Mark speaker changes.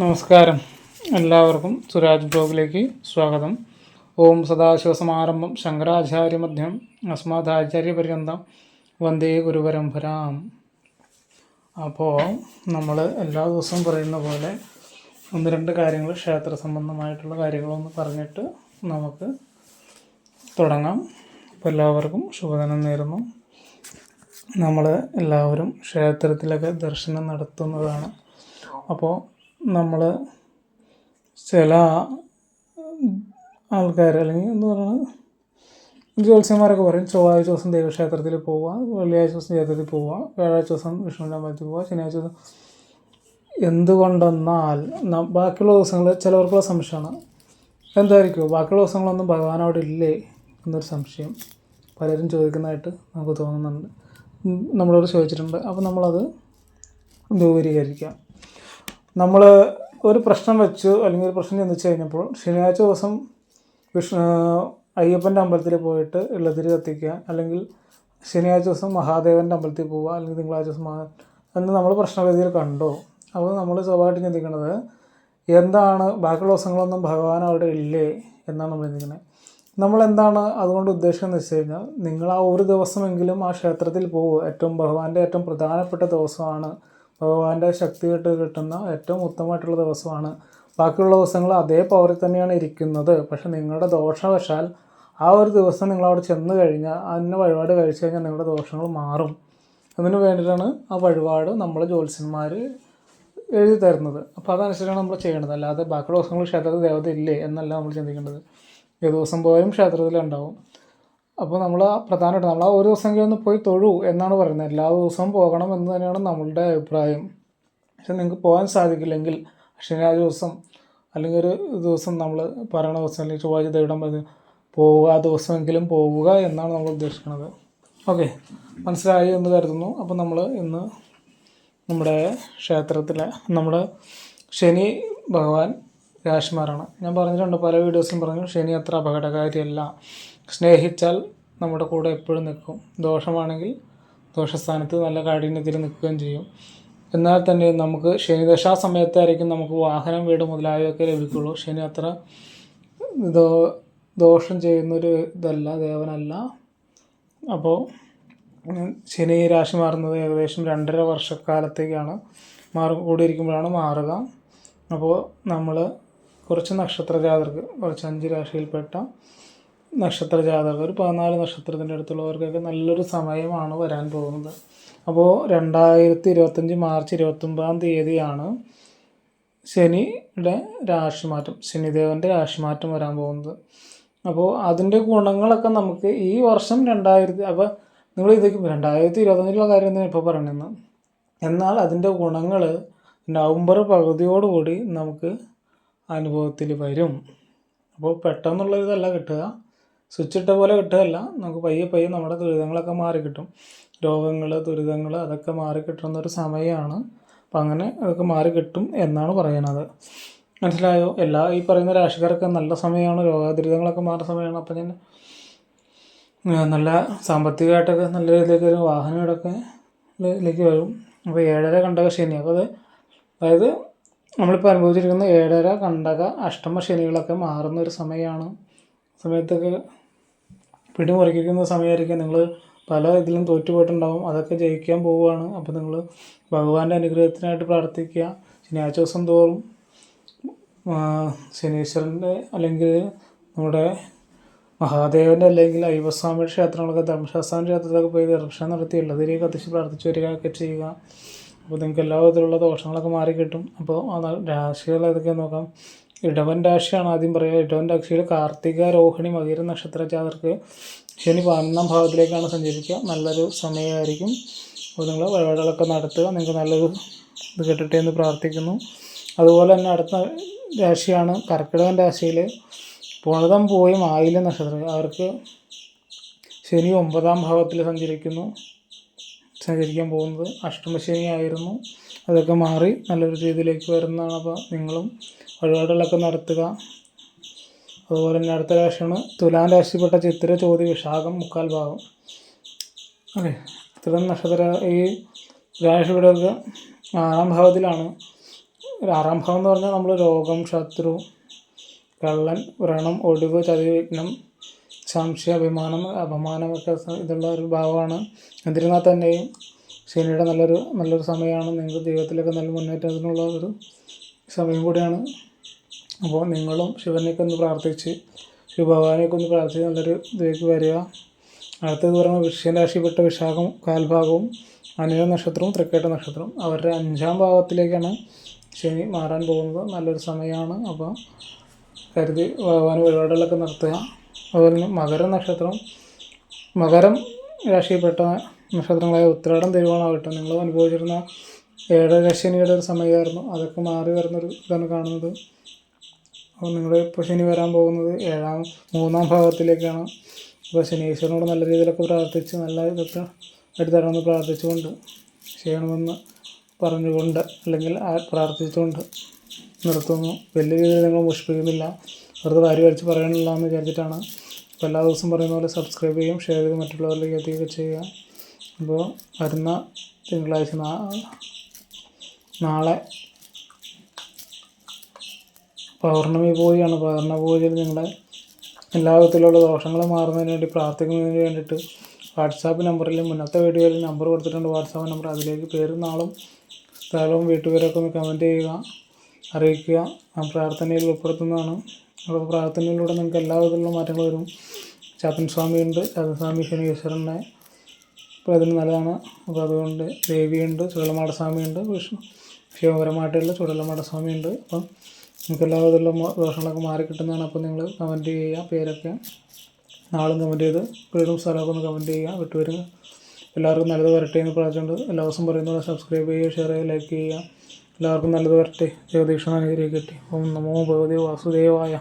Speaker 1: നമസ്കാരം. എല്ലാവർക്കും സുരാജ് ബ്ലോഗിലേക്ക് സ്വാഗതം. ഓം സദാശിവ സദാശിവസമാരംഭം ശങ്കരാചാര്യമധ്യം അസ്മാദാചാര്യപര്യന്തം വന്ദേ ഗുരുപരംഭരാം അപ്പോൾ നമ്മൾ എല്ലാ ദിവസവും പറയുന്ന പോലെ ഒന്ന് രണ്ട് കാര്യങ്ങൾ ക്ഷേത്ര സംബന്ധമായിട്ടുള്ള കാര്യങ്ങളൊന്ന് പറഞ്ഞിട്ട് നമുക്ക് തുടങ്ങാം. അപ്പോൾ എല്ലാവർക്കും ശുഭദിനം നേരുന്നു. നമ്മൾ എല്ലാവരും ക്ഷേത്രത്തിലൊക്കെ ദർശനം നടത്തുന്നതാണ്. അപ്പോൾ നമ്മൾ ചില ആൾക്കാർ അല്ലെങ്കിൽ എന്ന് പറയുന്നത് ജ്യോത്സ്യന്മാരൊക്കെ പറയും ചൊവ്വാഴ്ച ദിവസം ദൈവക്ഷേത്രത്തിൽ പോവുക വെള്ളിയാഴ്ച ദിവസം ക്ഷേത്രത്തിൽ പോവുക വ്യാഴാഴ്ച ദിവസം വിഷ്ണുവിന്റെ അമ്പലത്തിൽ പോവുക ശനിയാഴ്ച ദിവസം എന്തുകൊണ്ടെന്നാൽ ബാക്കിയുള്ള ദിവസങ്ങൾ ചിലവർക്കുള്ള സംശയമാണ്. എന്തായിരിക്കും ബാക്കിയുള്ള ദിവസങ്ങളൊന്നും ഭഗവാൻ അവിടെ ഇല്ലേ എന്നൊരു സംശയം പലരും ചോദിക്കുന്നതായിട്ട് നമുക്ക് തോന്നുന്നുണ്ട്. നമ്മളോട് ചോദിച്ചിട്ടുണ്ട്. അപ്പോൾ നമ്മളത് ദൂരീകരിക്കാം നമ്മൾ ഒരു പ്രശ്നം വെച്ചു അല്ലെങ്കിൽ ഒരു പ്രശ്നം ചിന്തിച്ചു കഴിഞ്ഞപ്പോൾ ശനിയാഴ്ച ദിവസം വിഷ്ണു അയ്യപ്പന്റെ അമ്പലത്തിൽ പോയിട്ട് ഇള്ളതിരി കത്തിക്കുക അല്ലെങ്കിൽ ശനിയാഴ്ച ദിവസം മഹാദേവന്റെ അമ്പലത്തിൽ പോവുക അല്ലെങ്കിൽ തിങ്കളാഴ്ച ദിവസം മഹാ എന്ന് നമ്മൾ പ്രശ്നവേദിയിൽ കണ്ടോ. അപ്പോൾ നമ്മൾ സ്വാഭാവികമായിട്ടും ചിന്തിക്കുന്നത് എന്താണ് ബാക്കിയുള്ള ദിവസങ്ങളൊന്നും ഭഗവാൻ അവിടെ ഇല്ലേ എന്നാണ് നമ്മൾ ചിന്തിക്കുന്നത് നമ്മൾ എന്താണ് അതുകൊണ്ട് ഉദ്ദേശിക്കുന്നത് വെച്ച് കഴിഞ്ഞാൽ നിങ്ങൾ ആ ഒരു ദിവസമെങ്കിലും ആ ക്ഷേത്രത്തിൽ പോകുക ഏറ്റവും ഭഗവാന്റെ ഏറ്റവും പ്രധാനപ്പെട്ട ദിവസമാണ് ഭഗവാന്റെ ശക്തി കേട്ട് കിട്ടുന്ന ഏറ്റവും ഉത്തമമായിട്ടുള്ള ദിവസമാണ്. ബാക്കിയുള്ള ദിവസങ്ങൾ അതേ പവറിൽ തന്നെയാണ് ഇരിക്കുന്നത്. പക്ഷെ നിങ്ങളുടെ ദോഷവശാൽ ആ ഒരു ദിവസം നിങ്ങൾ അവിടെ ചെന്ന് കഴിഞ്ഞാൽ അതിന് വഴിപാട് കഴിച്ചു കഴിഞ്ഞാൽ നിങ്ങളുടെ ദോഷങ്ങൾ മാറും. അതിന് വേണ്ടിയിട്ടാണ് ആ വഴിപാട് നമ്മൾ ജ്യോത്സ്യന്മാർ എഴുതി തരുന്നത്. അപ്പോൾ അതനുസരിച്ചാണ് നമ്മൾ ചെയ്യേണ്ടത്. അല്ലാതെ ബാക്കിയുള്ള ദിവസങ്ങൾ ക്ഷേത്രത്തിൽ ദേവത ഇല്ലേ എന്നല്ല നമ്മൾ ചിന്തിക്കേണ്ടത്. ഏത് ദിവസം പോയാലും ക്ഷേത്രത്തിലുണ്ടാവും. അപ്പോൾ നമ്മൾ പ്രധാനമായിട്ട് നമ്മൾ ആ ഒരു ദിവസം ഒന്ന് പോയി തൊഴു എന്നാണ് പറയുന്നത്. എല്ലാ ദിവസവും പോകണം എന്ന് തന്നെയാണ് നമ്മളുടെ അഭിപ്രായം. പക്ഷെ നിങ്ങൾക്ക് പോകാൻ സാധിക്കില്ലെങ്കിൽ ശനിയാഴ്ച ദിവസം അല്ലെങ്കിൽ ഒരു ദിവസം നമ്മൾ പറയണ ദിവസം അല്ലെങ്കിൽ ചൊവ്വാഴ്ച തേടാൻ പറഞ്ഞ് പോവുക ആ ദിവസമെങ്കിലും പോവുക എന്നാണ് നമ്മൾ ഉദ്ദേശിക്കുന്നത് ഓക്കെ. മനസ്സിലായി എന്ന് കരുതുന്നു. അപ്പോൾ നമ്മൾ ഇന്ന് നമ്മുടെ ക്ഷേത്രത്തിലെ നമ്മുടെ ശനി ഭഗവാൻ രാശിമാരാണ്. ഞാൻ പറഞ്ഞിട്ടുണ്ട് പല വീഡിയോസിലും പറഞ്ഞു ശനി അത്ര അപകടകാരിയല്ല. സ്നേഹിച്ചാൽ നമ്മുടെ കൂടെ എപ്പോഴും നിൽക്കും. ദോഷമാണെങ്കിൽ ദോഷസ്ഥാനത്ത് നല്ല കാഠിന്യത്തിൽ നിൽക്കുകയും ചെയ്യും. എന്നാൽ തന്നെ നമുക്ക് ശനിദശാ സമയത്തായിരിക്കും നമുക്ക് വാഹനം വീട് മുതലായവയൊക്കെ ലഭിക്കുള്ളൂ. ശനി അത്ര ദോ ദോഷം ചെയ്യുന്നൊരു ഇതല്ല ദേവനല്ല. അപ്പോൾ ശനി രാശി മാറുന്നത് ഏകദേശം രണ്ടര വർഷക്കാലത്തേക്കാണ്. മാറി കൂടിയിരിക്കുമ്പോഴാണ് മാറുക. അപ്പോൾ നമ്മൾ കുറച്ച് നക്ഷത്ര ജാതർക്ക് കുറച്ച് അഞ്ച് രാശിയിൽപ്പെട്ട നക്ഷത്ര ജാതകർ പതിനാല് നക്ഷത്രത്തിന്റെ അടുത്തുള്ളവർക്കൊക്കെ നല്ലൊരു സമയമാണ് വരാൻ പോകുന്നത്. അപ്പോൾ രണ്ടായിരത്തി ഇരുപത്തഞ്ച് മാർച്ച് ഇരുപത്തൊമ്പതാം തീയതിയാണ് ശനിയുടെ രാശിമാറ്റം ശനിദേവന്റെ രാശിമാറ്റം വരാൻ പോകുന്നത്. അപ്പോൾ അതിന്റെ ഗുണങ്ങളൊക്കെ നമുക്ക് ഈ വർഷം രണ്ടായിരത്തി അപ്പോൾ നിങ്ങൾ ഇതൊക്കെ രണ്ടായിരത്തി ഇരുപത്തഞ്ചിലുള്ള കാര്യം തന്നെ ഇപ്പോൾ പറയണെന്ന് എന്നാൽ അതിന്റെ ഗുണങ്ങൾ നവംബർ പകുതിയോടുകൂടി നമുക്ക് അനുഭവത്തിൽ വരും. അപ്പോൾ പെട്ടെന്നുള്ള ഇതല്ല കിട്ടുക. സ്വിച്ച് ഇട്ട പോലെ കിട്ടുകയല്ല. നമുക്ക് പയ്യെ പയ്യെ നമ്മുടെ ദുരിതങ്ങളൊക്കെ മാറി കിട്ടും. രോഗങ്ങൾ ദുരിതങ്ങൾ അതൊക്കെ മാറി കിട്ടുന്ന ഒരു സമയമാണ് അപ്പം അങ്ങനെ അതൊക്കെ മാറി കിട്ടും എന്നാണ് പറയണത്. മനസ്സിലായോ? എല്ലാ ഈ പറയുന്ന രാഷ്ട്രീയക്കാർക്ക് നല്ല സമയമാണ് രോഗദുരിതങ്ങളൊക്കെ മാറുന്ന സമയമാണ് അപ്പം ഞാൻ നല്ല സാമ്പത്തികമായിട്ടൊക്കെ നല്ല രീതിയിലേക്ക് ഒരു വാഹനങ്ങളൊക്കെ ഇതിലേക്ക് വരും. അപ്പോൾ ഏഴര കണ്ടക ശനി. അപ്പോൾ അത് അതായത് നമ്മളിപ്പോൾ അനുഭവിച്ചിരിക്കുന്ന ഏഴര കണ്ടക അഷ്ടമ ശനികളൊക്കെ മാറുന്ന ഒരു സമയമാണ് സമയത്തൊക്കെ പിടിമുറിക്കുന്ന സമയമായിരിക്കും നിങ്ങൾ പല ഇതിലും തോറ്റുപോയിട്ടുണ്ടാവും. അതൊക്കെ ജയിക്കാൻ പോവുകയാണ്. അപ്പോൾ നിങ്ങൾ ഭഗവാന്റെ അനുഗ്രഹത്തിനായിട്ട് പ്രാർത്ഥിക്കുക. ശനിയാഴ്ച ദിവസം തോറും ശനീശ്വരന്റെ അല്ലെങ്കിൽ നമ്മുടെ മഹാദേവന്റെ അല്ലെങ്കിൽ അയ്യപ്പസ്വാമിയുടെ ക്ഷേത്രങ്ങളൊക്കെ ധർമ്മശാസ്താവിന്റെ ക്ഷേത്രത്തിലൊക്കെ പോയി ദർശനം നടത്തി ഉള്ളതിനെ കത്തിച്ച് പ്രാർത്ഥിച്ച് വരികയൊക്കെ ചെയ്യുക. അപ്പോൾ നിങ്ങൾക്ക് എല്ലാ വിധത്തിലുള്ള ദോഷങ്ങളൊക്കെ മാറി കിട്ടും അപ്പോൾ രാശികൾ ഏതൊക്കെ നോക്കാം. ഇടവൻ രാശിയാണ് ആദ്യം പറയുക. ഇടവൻ രാശിയിൽ കാർത്തിക രോഹിണി മകീര നക്ഷത്ര ജാതർക്ക് ശനി പതിനൊന്നാം ഭാവത്തിലേക്കാണ് സഞ്ചരിക്കുക. നല്ലൊരു സമയമായിരിക്കും. അപ്പോൾ നിങ്ങൾ വഴിപാടുകളൊക്കെ നടത്തുക. നിങ്ങൾക്ക് നല്ലൊരു ഇത് കിട്ടട്ടെ എന്ന് പ്രാർത്ഥിക്കുന്നു. അതുപോലെ തന്നെ അടുത്ത രാശിയാണ് കർക്കിടകൻ രാശിയിൽ പുണതം പോയും ആയില്യം നക്ഷത്രം അവർക്ക് ശനി ഒമ്പതാം ഭാവത്തിൽ സഞ്ചരിക്കുന്നു. സഞ്ചരിക്കാൻ പോകുന്നത്. അഷ്ടമശനി ആയിരുന്നു അതൊക്കെ മാറി നല്ലൊരു രീതിയിലേക്ക് വരുന്നതാണ്. അപ്പോൾ നിങ്ങളും വഴിപാടുകളൊക്കെ നടത്തുക. അതുപോലെ തന്നെ അടുത്ത രാശിയാണ് തുലാം രാശിപ്പെട്ട ചിത്ര ചോതി വിശാഖം മുക്കാൽ ഭാഗം. അതെ ഇത്തരം നക്ഷത്ര ഈ രാശിയുടെ ആറാം ഭാവത്തിലാണ്. ആറാം ഭാവം എന്ന് പറഞ്ഞാൽ നമ്മൾ രോഗം ശത്രു കള്ളൻ വ്രണം ഒടിവ് ചതി സംശയ അഭിമാനം അപമാനമൊക്കെ ഇതുള്ള ഒരു ഭാവമാണ്. എന്നിരുന്നാൽ തന്നെയും ശനിയുടെ നല്ലൊരു നല്ലൊരു സമയമാണ്. നിങ്ങൾക്ക് ദൈവത്തിലൊക്കെ നല്ല മുന്നേറ്റത്തിനുള്ള ഒരു സമയം കൂടിയാണ്. അപ്പോൾ നിങ്ങളും ശിവനെയൊക്കെ ഒന്ന് പ്രാർത്ഥിച്ച് ശിവഭഗവാനെയൊക്കെ ഒന്ന് പ്രാർത്ഥിച്ച് നല്ലൊരു ഇതിലേക്ക് വരിക. അടുത്തത് പറയുമ്പോൾ വൃശ്ചിക രാശിപ്പെട്ട വിശാഖം കാൽഭാഗവും അനിഴ നക്ഷത്രവും തൃക്കേട്ട നക്ഷത്രവും. അവരുടെ അഞ്ചാം ഭാവത്തിലേക്കാണ് ശനി മാറാൻ പോകുന്നത്. നല്ലൊരു സമയമാണ്. അപ്പോൾ കരുതി ഭഗവാൻ വഴിപാടുകളൊക്കെ നടത്തുക അതുപോലെ തന്നെ മകര നക്ഷത്രം. മകരം രാശിയിൽപ്പെട്ട നക്ഷത്രങ്ങളായ ഉത്രാടം തിരുവോണമാകട്ടെ നിങ്ങൾ അനുഭവിച്ചിരുന്ന ഏഴര ശനിയുടെ ഒരു സമയമായിരുന്നു. അതൊക്കെ മാറി വരുന്നൊരു ഇതാണ് കാണുന്നത്. അപ്പോൾ നിങ്ങൾ ഇപ്പോൾ ശനി വരാൻ പോകുന്നത് ഏഴാം മൂന്നാം ഭാഗത്തിലേക്കാണ്. അപ്പോൾ ശനീശ്വരനോട് നല്ല രീതിയിലൊക്കെ പ്രാർത്ഥിച്ച് നല്ല ഇതൊക്കെ എടുത്തരണമെന്ന് പ്രാർത്ഥിച്ചുകൊണ്ട് ചെയ്യണമെന്ന് പറഞ്ഞുകൊണ്ട് അല്ലെങ്കിൽ പ്രാർത്ഥിച്ചുകൊണ്ട് നിർത്തുന്നു. വലിയ രീതിയിൽ നിങ്ങൾ മുഷിപ്പിക്കുന്നില്ല. വെറുതെ വാരി വലിച്ച് പറയണില്ല എന്ന് വിചാരിച്ചിട്ടാണ്. അപ്പോൾ എല്ലാ ദിവസവും പറയുന്ന പോലെ സബ്സ്ക്രൈബ് ചെയ്യും ഷെയർ ചെയ്ത് മറ്റുള്ളവരിലേക്ക് എത്തിയൊക്കെ ചെയ്യുക. അപ്പോൾ വരുന്ന തിങ്കളാഴ്ച നാളെ പൗർണമി പൂജയാണ്. പൗർണമി പൂജയിൽ നിങ്ങളെ എല്ലാ വിധത്തിലുള്ള ദോഷങ്ങൾ മാറുന്നതിന് വേണ്ടി പ്രാർത്ഥിക്കുന്നതിന് വേണ്ടിയിട്ട് വാട്സാപ്പ് നമ്പറിൽ മുന്നത്തെ വീഡിയോയിൽ നമ്പർ കൊടുത്തിട്ടുണ്ട്. വാട്സാപ്പ് നമ്പർ അതിലേക്ക് പേരും നാളും സ്ഥലവും വീട്ടുപേരൊക്കെ ഒന്ന് കമന്റ് ചെയ്യുക അറിയിക്കുക. ആ പ്രാർത്ഥനയിൽ ഉൾപ്പെടുത്തുന്നതാണ്. അപ്പോൾ പ്രാർത്ഥനയിലൂടെ നിങ്ങൾക്ക് എല്ലാ വിധത്തിലുള്ള മാറ്റങ്ങൾ വരും. ചാത്തൻ സ്വാമിയുണ്ട് ചാത്തൻ സ്വാമി ശനീശ്വരനെ. അപ്പോൾ അതിന് നല്ലതാണ്. അപ്പോൾ അതുകൊണ്ട് ദേവിയുണ്ട് ചുടലമാട സ്വാമിയുണ്ട് വിഷ്ണു ശിവപരമായിട്ടുള്ള ചുടലമാട സ്വാമിയുണ്ട് അപ്പം നിങ്ങൾക്ക് എല്ലാ വിധത്തിലുള്ള ദോഷങ്ങളൊക്കെ മാറി കിട്ടുന്നതാണ്. അപ്പോൾ നിങ്ങൾ കമന്റ് ചെയ്യുക പേരൊക്കെ നാളും കമന്റ് ചെയ്ത് വീടും സ്ഥലമൊക്കെ ഒന്ന് കമന്റ് ചെയ്യുക വിട്ടുവരിക. എല്ലാവർക്കും നല്ലത് വരട്ടെ എന്ന് പ്രാർത്ഥിച്ചുകൊണ്ട് എല്ലാ ദിവസവും പറയുന്നത് സബ്സ്ക്രൈബ് ചെയ്യുക ഷെയർ ചെയ്യുക ലൈക്ക് ചെയ്യുക. എല്ലാവർക്കും നല്ലത് വരട്ടെ. ജഗദീക്ഷണ അനുഗ്രഹിക്കട്ടെ ഓം നമോ ഭഗവതി വാസുദേവായ